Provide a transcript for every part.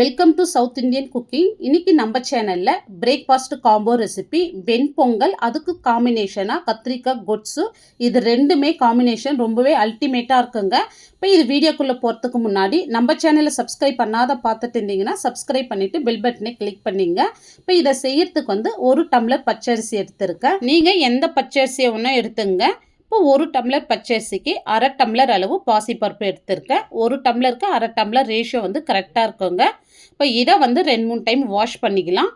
Welcome to South Indian cooking இன்னைக்கு நம்ம சேனலில் பிரேக்ஃபாஸ்ட் காம்போ ரெசிபி வெண்பொங்கல் அதுக்கு காம்பினேஷனாக கத்திரிக்காய் கொட்ஸு இது ரெண்டுமே காம்பினேஷன் ரொம்பவே அல்டிமேட்டாக இருக்குங்க. இப்போ இது வீடியோக்குள்ளே போகிறதுக்கு முன்னாடி நம்ம சேனலை சப்ஸ்கிரைப் பண்ணாத பார்த்துட்டு இருந்தீங்கன்னா சப்ஸ்கிரைப் பண்ணிவிட்டு பெல் பட்டனை கிளிக் பண்ணிங்க. இப்போ இதை செய்யறதுக்கு வந்து ஒரு டம்ளர் பச்சரிசி எடுத்திருக்கேன். நீங்கள் எந்த பச்சரிசியை ஒன்றும் எடுத்துங்க. இப்போ ஒரு டம்ளர் பச்சரிசிக்கு அரை டம்ளர் அளவு பாசிப்பருப்பு எடுத்திருக்கேன். ஒரு டம்ளருக்கு அரை டம்ளர் ரேஷியோ வந்து கரெக்டாக இருக்குங்க. இப்போ இதை வந்து ரெண்டு மூணு டைம் வாஷ் பண்ணிக்கலாம்.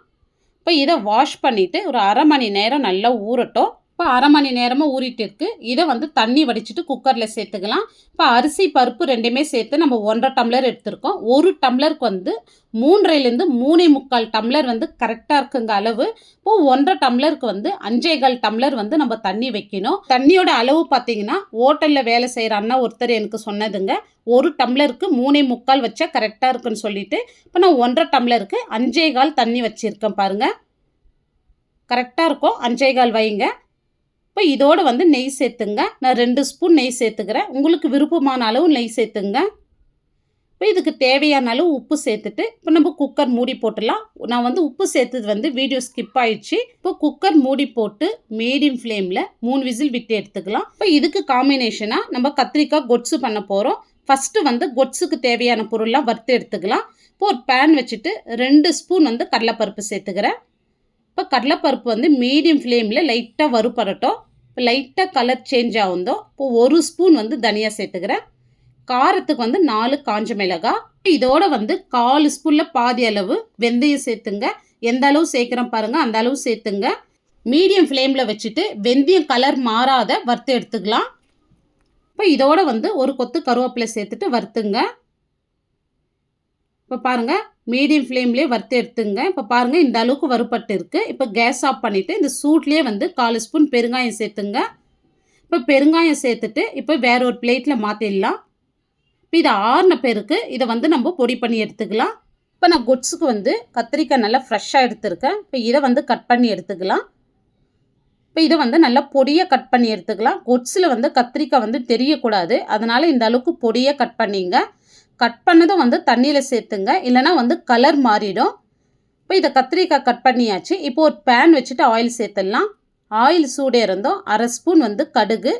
இப்போ இதை வாஷ் பண்ணிவிட்டு ஒரு அரை மணி நேரம் நல்லா ஊறட்டும். இப்போ அரை மணி நேரமாக ஊறிட்டு இருக்கு. இதை வந்து தண்ணி வடிச்சிட்டு குக்கரில் சேர்த்துக்கலாம். இப்போ அரிசி பருப்பு ரெண்டுமே சேர்த்து நம்ம ஒன்றரை டம்ளர் எடுத்திருக்கோம். ஒரு டம்ளருக்கு வந்து மூன்றைலேருந்து மூணே முக்கால் டம்ளர் வந்து கரெக்டாக இருக்குங்க அளவு. இப்போ ஒன்றரை டம்ளருக்கு வந்து அஞ்சேகால் டம்ளர் வந்து நம்ம தண்ணி வைக்கணும். தண்ணியோட அளவு பார்த்தீங்கன்னா ஹோட்டலில் வேலை செய்கிற அண்ணா ஒருத்தர் எனக்கு சொன்னதுங்க. ஒரு டம்ளருக்கு மூணே முக்கால் வச்சா கரெக்டாக இருக்குன்னு சொல்லிட்டு இப்போ நான் ஒன்றரை டம்ளருக்கு அஞ்சேகால் தண்ணி வச்சுருக்கேன் பாருங்கள் கரெக்டாக இருக்கும். அஞ்சேகால் வைங்க. இப்போ இதோடு வந்து நெய் சேர்த்துங்க. நான் ரெண்டு ஸ்பூன் நெய் சேர்த்துக்கிறேன். உங்களுக்கு விருப்பமான அளவு நெய் சேர்த்துங்க. இப்போ இதுக்கு தேவையான அளவு உப்பு சேர்த்துட்டு இப்போ நம்ம குக்கர் மூடி போட்டுடலாம். நான் வந்து உப்பு சேர்த்தது வந்து வீடியோ ஸ்கிப் ஆயிடுச்சு. இப்போ குக்கர் மூடி போட்டு மீடியம் ஃப்ளேமில் மூணு விசில் விட்டு எடுத்துக்கலாம். இப்போ இதுக்கு காம்பினேஷனாக நம்ம கத்திரிக்காய் கொட்ஸு பண்ண போகிறோம் ஃபஸ்ட்டு வந்து கொட்ஸுக்கு தேவையான பொருள்லாம் வறுத்து எடுத்துக்கலாம். இப்போ ஒரு பேன் வச்சுட்டு ரெண்டு ஸ்பூன் வந்து கடலைப்பருப்பு சேர்த்துக்கிறேன். இப்போ கடலைப்பருப்பு வந்து மீடியம் ஃப்ளேமில் லைட்டாக வறுப்படட்டும் இப்போ லைட்டாக கலர் சேஞ்ச் ஆகுந்தோ இப்போ ஒரு ஸ்பூன் வந்து தனியா சேர்த்துக்கிறேன். காரத்துக்கு வந்து நாலு காஞ்ச மிளகா இதோட வந்து கால் ஸ்பூனில் பாதி அளவு வெந்தயம் சேர்த்துங்க. எந்த அளவு சேர்க்குறோம் பாருங்கள் அந்த அளவு சேர்த்துங்க. மீடியம் ஃப்ளேமில் வச்சுட்டு வெந்தயம் கலர் மாறாத வறுத்து எடுத்துக்கலாம். இப்போ இதோட வந்து ஒரு கொத்து கருவேப்பிலை சேர்த்துட்டு வறுத்துங்க. இப்போ பாருங்கள் மீடியம் ஃப்ளேம்லேயே வறுத்து எடுத்துங்க. இப்போ பாருங்கள் இந்த அளவுக்கு வறுப்பட்டு இருக்குது இப்போ கேஸ் ஆஃப் பண்ணிவிட்டு இந்த சூட்லேயே வந்து கால் ஸ்பூன் பெருங்காயம் சேர்த்துங்க. இப்போ பெருங்காயம் சேர்த்துட்டு இப்போ வேற ஒரு பிளேட்டில் மாற்றிடலாம் இப்போ இதை ஆறின பேருக்கு இதை வந்து நம்ம பொடி பண்ணி எடுத்துக்கலாம். இப்போ நான் குட்ஸுக்கு வந்து கத்திரிக்காய் நல்லா ஃப்ரெஷ்ஷாக எடுத்துருக்கேன். இப்போ இதை வந்து கட் பண்ணி எடுத்துக்கலாம். இப்போ இதை வந்து நல்லா பொடியாக கட் பண்ணி எடுத்துக்கலாம். கொட்ஸில் வந்து கத்திரிக்காய் வந்து தெரியக்கூடாது. அதனால் இந்த அளவுக்கு பொடியாக கட் பண்ணிங்க. கட் பண்ணதும் வந்து தண்ணியில் சேர்த்துங்க. இல்லைனா வந்து கலர் மாறிடும். இப்போ இதை கத்திரிக்காய் கட் பண்ணியாச்சு. இப்போ ஒரு பேன் வச்சுட்டு ஆயில் சேர்த்துடலாம். ஆயில் சூடே இருந்தோம் அரை ஸ்பூன் வந்து கடுகு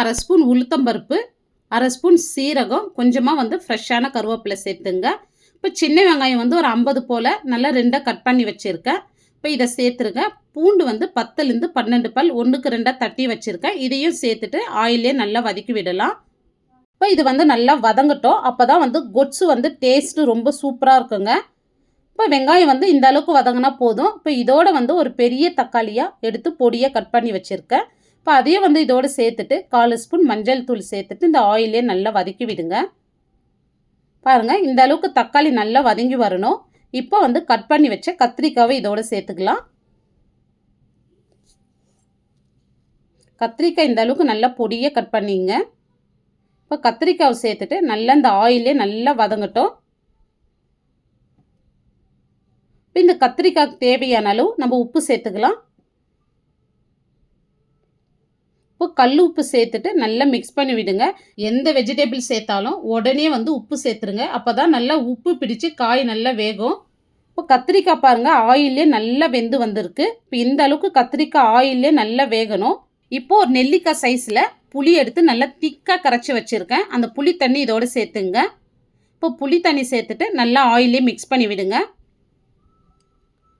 அரை ஸ்பூன் உளுத்தம்பருப்பு அரை ஸ்பூன் சீரகம் கொஞ்சமாக வந்து ஃப்ரெஷ்ஷான கருவேப்பிலை சேர்த்துங்க. இப்போ சின்ன வெங்காயம் வந்து ஒரு ஐம்பது போல் நல்லா ரெண்டாக கட் பண்ணி வச்சுருக்கேன். இப்போ இதை சேர்த்துருங்க. பூண்டு வந்து பத்துலேருந்து பன்னெண்டு பல் ஒன்றுக்கு ரெண்டாக தட்டி வச்சுருக்கேன். இதையும் சேர்த்துட்டு ஆயிலே நல்லா வதக்கி விடலாம். இப்போ இது வந்து நல்லா வதங்கட்டும். அப்போ தான் வந்து கொட்ஸு வந்து டேஸ்ட்டு ரொம்ப சூப்பராக இருக்குங்க. இப்போ வெங்காயம் வந்து இந்த அளவுக்கு வதங்கினா போதும். இப்போ இதோட வந்து ஒரு பெரிய தக்காளியாக எடுத்து பொடியாக கட் பண்ணி வச்சுருக்கேன். இப்போ அதையும் வந்து இதோடு சேர்த்துட்டு கால் ஸ்பூன் மஞ்சள் தூள் சேர்த்துட்டு இந்த ஆயிலே நல்லா வதக்கி விடுங்க. பாருங்கள் இந்த அளவுக்கு தக்காளி நல்லா வதங்கி வரணும். இப்போ வந்து கட் பண்ணி வச்ச கத்திரிக்காவை இதோடு சேர்த்துக்கலாம். கத்திரிக்காய் இந்த அளவுக்கு நல்லா பொடியாக கட் பண்ணிங்க. இப்போ கத்திரிக்காவை சேர்த்துட்டு நல்லா இந்த ஆயிலே நல்லா வதங்கட்டும். இப்போ இந்த கத்திரிக்காய்க்கு தேவையான அளவு நம்ம உப்பு சேர்த்துக்கலாம். இப்போ கல் உப்பு சேர்த்துட்டு நல்லா மிக்ஸ் பண்ணி விடுங்க. எந்த வெஜிடபிள் சேர்த்தாலும் உடனே வந்து உப்பு சேர்த்துருங்க. அப்போ தான் நல்லா உப்பு பிடிச்சு காய் நல்லா வேகும். இப்போ கத்திரிக்காய் பாருங்கள் ஆயிலே நல்லா வெந்து வந்திருக்கு. இப்போ இந்த அளவுக்கு கத்திரிக்காய் ஆயிலே நல்லா வேகணும். இப்போது ஒரு நெல்லிக்காய் சைஸில் புளி எடுத்து நல்லா திக்காக கரைச்சி வச்சுருக்கேன். அந்த புளி தண்ணி இதோடு சேர்த்துங்க. இப்போ புளி தண்ணி சேர்த்துட்டு நல்லா ஆயிலே மிக்ஸ் பண்ணி விடுங்க.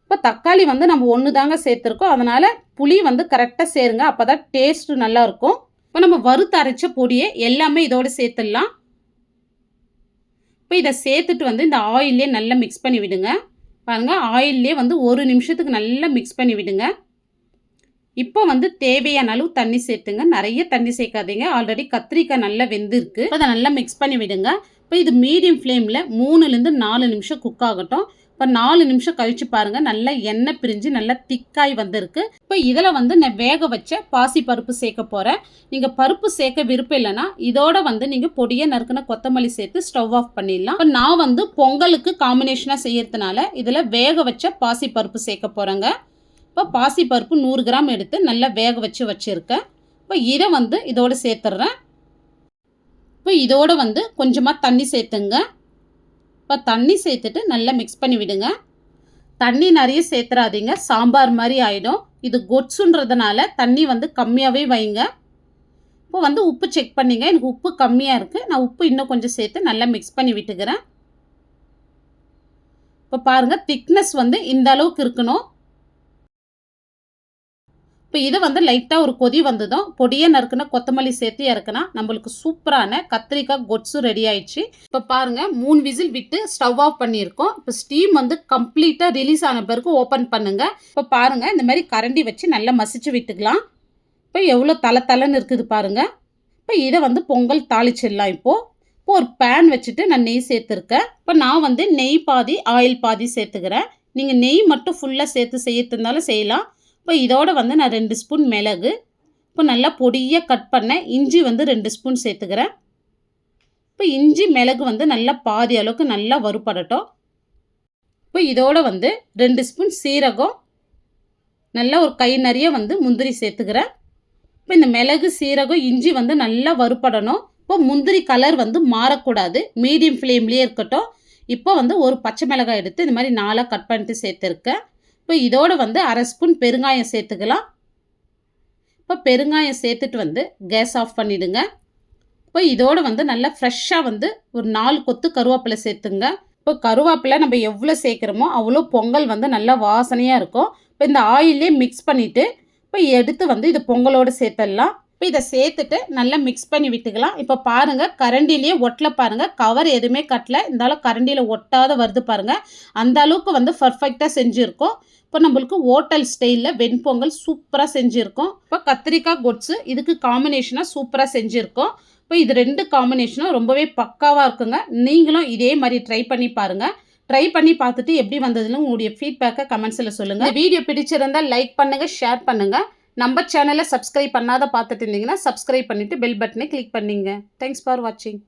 இப்போ தக்காளி வந்து நம்ம ஒன்று தாங்க சேர்த்துருக்கோம். அதனால் புளி வந்து கரெக்டாக சேருங்க. அப்போ தான் டேஸ்ட்டு நல்லாயிருக்கும் இப்போ நம்ம வறுத்து அரைச்ச பொடியை எல்லாமே இதோடு சேர்த்துடலாம். இப்போ இதை சேர்த்துட்டு வந்து இந்த ஆயிலே நல்லா மிக்ஸ் பண்ணி விடுங்க. பாருங்கள் ஆயிலே வந்து ஒரு நிமிஷத்துக்கு நல்லா மிக்ஸ் பண்ணி விடுங்க. இப்போ வந்து தேவையான அளவு தண்ணி சேர்த்துங்க. நிறைய தண்ணி சேர்க்காதீங்க. ஆல்ரெடி கத்திரிக்காய் நல்லா வெந்திருக்கு. அதை நல்லா மிக்ஸ் பண்ணி விடுங்க. இப்போ இது மீடியம் ஃப்ளேமில் மூணுலேருந்து நாலு நிமிஷம் குக் ஆகட்டும். இப்போ நாலு நிமிஷம் கழித்து பாருங்கள் நல்லா எண்ணெய் பிரிஞ்சு நல்லா திக்காய் வந்திருக்கு. இப்போ இதில் வந்து நான் வேக வச்ச பாசி பருப்பு சேர்க்க போகிறேன் நீங்கள் பருப்பு சேர்க்க விருப்பம் இல்லைன்னா இதோட வந்து நீங்கள் பொடியை நறுக்கின கொத்தமல்லி சேர்த்து ஸ்டவ் ஆஃப் பண்ணிடலாம். இப்போ நான் வந்து பொங்கலுக்கு காம்பினேஷனாக செய்யறதுனால இதில் வேக வச்ச பாசி பருப்பு சேர்க்க போகிறேங்க இப்போ பாசிப்பருப்பு நூறு கிராம் எடுத்து நல்லா வேக வச்சு வச்சுருக்கேன். இப்போ இதை வந்து இதோடு சேர்த்துட்றேன் இப்போ இதோடு வந்து கொஞ்சமாக தண்ணி சேர்த்துங்க. இப்போ தண்ணி சேர்த்துட்டு நல்லா மிக்ஸ் பண்ணி விடுங்க. தண்ணி நிறைய சேர்த்துறாதீங்க. சாம்பார் மாதிரி ஆகிடும் இது கொட்ஸுன்றதுனால தண்ணி வந்து கம்மியாகவே வைங்க. இப்போ வந்து உப்பு செக் பண்ணிங்க. எனக்கு உப்பு கம்மியாக இருக்குது நான் உப்பு இன்னும் கொஞ்சம் சேர்த்து நல்லா மிக்ஸ் பண்ணி விட்டுக்கிறேன். இப்போ பாருங்கள் திக்னஸ் வந்து இந்த அளவுக்கு இருக்கணும். இப்போ இதை வந்து லைட்டாக ஒரு கொதி வந்ததும் பொடியை நறுக்குனா கொத்தமல்லி சேர்த்து இறக்குனா நம்மளுக்கு சூப்பரான கத்திரிக்காய் கொட்ஸும் ரெடி ஆயிடுச்சு. இப்போ பாருங்கள் மூணு விசில் விட்டு ஸ்டவ் ஆஃப் பண்ணியிருக்கோம். இப்போ ஸ்டீம் வந்து கம்ப்ளீட்டாக ரிலீஸ் ஆன பிறகு ஓப்பன் பண்ணுங்கள் இப்போ பாருங்கள் இந்த மாதிரி கரண்டி வச்சு நல்லா மசிச்சு விட்டுக்கலாம். இப்போ எவ்வளோ தலை தலைன்னு இருக்குது பாருங்கள் இப்போ இதை வந்து பொங்கல் தாளிச்சிடலாம் இப்போது இப்போ ஒரு பேன் வச்சுட்டு நான் நெய் சேர்த்துருக்கேன். இப்போ நான் வந்து நெய் பாதி ஆயில் பாதி சேர்த்துக்கிறேன். நீங்கள் நெய் மட்டும் ஃபுல்லாக சேர்த்து செய்யறதுனாலும் செய்யலாம். இப்போ இதோட வந்து நான் ரெண்டு ஸ்பூன் மிளகு இப்போ நல்லா பொடியாக கட் பண்ண இஞ்சி வந்து ரெண்டு ஸ்பூன் சேர்த்துக்கிறேன். இப்போ இஞ்சி மிளகு வந்து நல்லா பாதி அளவுக்கு நல்லா வறுபடட்டும். இப்போ இதோட வந்து ரெண்டு ஸ்பூன் சீரகம் நல்லா ஒரு கை நிறைய வந்து முந்திரி சேர்த்துக்கிறேன். இப்போ இந்த மிளகு சீரகம் இஞ்சி வந்து நல்லா வறுபடணும். இப்போ முந்திரி கலர் வந்து மாறக்கூடாது. மீடியம் ஃப்ளேம்லேயே இருக்கட்டும். இப்போ வந்து ஒரு பச்சை மிளகாய் எடுத்து இந்த மாதிரி நாலாக கட் பண்ணிட்டு சேர்த்துருக்கேன். இப்போ இதோடு வந்து அரை ஸ்பூன் பெருங்காயம் சேர்த்துக்கலாம். இப்போ பெருங்காயம் சேர்த்துட்டு வந்து கேஸ் ஆஃப் பண்ணிவிடுங்க இப்போ இதோடு வந்து நல்லா ஃப்ரெஷ்ஷாக வந்து ஒரு நாலு கொத்து கருவேப்பிலை சேர்த்துங்க. இப்போ கருவேப்பிலை நம்ம எவ்வளோ சேர்க்குறோமோ அவ்வளோ பொங்கல் வந்து நல்லா வாசனையாக இருக்கும். இப்போ இந்த ஆயிலே மிக்ஸ் பண்ணிவிட்டு இப்போ எடுத்து வந்து இது பொங்கலோடு சேர்த்துடலாம் இப்போ இதை சேர்த்துட்டு நல்லா மிக்ஸ் பண்ணி விட்டுக்கலாம். இப்போ பாருங்கள் கரண்டிலேயே ஒட்டல பாருங்கள் கவர் எதுவுமே கட்டல. இருந்தாலும் கரண்டியில் ஒட்டாத வருது பாருங்கள் அந்த அளவுக்கு வந்து பர்ஃபெக்டாக செஞ்சுருக்கோம். இப்போ நம்மளுக்கு ஹோட்டல் ஸ்டைலில் வெண்பொங்கல் சூப்பராக செஞ்சுருக்கோம். இப்போ கத்திரிக்காய் கொட்ஸு இதுக்கு காம்பினேஷனாக சூப்பராக செஞ்சுருக்கோம். இப்போ இது ரெண்டு காம்பினேஷனும் ரொம்பவே பக்காவாக இருக்குங்க. நீங்களும் இதே மாதிரி ட்ரை பண்ணி பாருங்கள் ட்ரை பண்ணி பார்த்துட்டு எப்படி வந்ததுன்னு உங்களுடைய ஃபீட்பேக்கை கமெண்ட்ஸில் சொல்லுங்கள் வீடியோ பிடிச்சிருந்தால் லைக் பண்ணுங்கள் ஷேர் பண்ணுங்கள் நம்ம சேனலை சப்ஸ்கிரைப் பண்ணாத பார்த்துட்டு இருந்தீங்கன்னா சப்ஸ்கிரைப் பண்ணிவிட்டு பெல் பட்டனை கிளிக் பண்ணிங்க. தேங்க்ஸ் ஃபார் வாட்சிங்